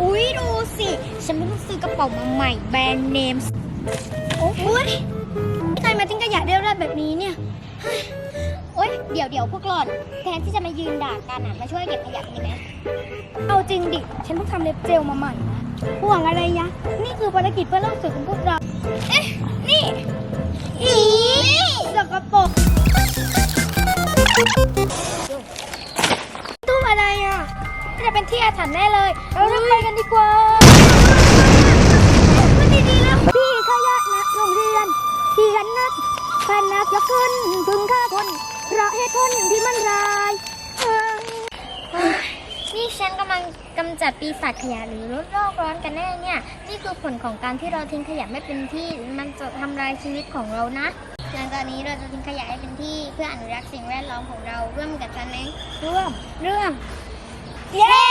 อุ้ยดูสิ ฉันเพิ่งซื้อกระเป๋ามาใหม่แบรนด์เนม โอ้ยใครมาทิ้งขยะเรียราดแบบนี้เนี่ยเฮ้ยโอ๊ยเดี๋ยวเดี๋ยวพวกหล่อน แทนที่จะมายืนด่ากันอะ มาช่วยเก็บขยะดีไหมเอาจริงดิ ฉันเพิ่งทำเล็บเจลมาใหม่นะห่วงอะไรยะ นี่คือภารกิจเพื่อโลกสวยของพวกเรา เอ๊ะ จะเป็นที่อาถรรพ์แน่เลย เราเริ่มไปกันดีกว่ามันดีๆแล้วพี่ขยะนะโรงเรียนเขียนนักพันนักยกขึ้นพึงฆ่าคนเพราะเหตุผลที่มันร้ายเอิ่มนี่ฉันกำลังกำจัดปีศาจขยะหรือลดโลกร้อนกันแน่เนี่ย นี่คือผลของการที่เราทิ้งขยะไม่เป็นที่มันจะทำลายชีวิตของเรานะ หลังจากนี้เราจะทิ้งขยะให้เป็นที่เพื่ออนุรักษ์สิ่งแวดล้อมของเราร่วมกับฉันเองร่วม เรื่อง เย้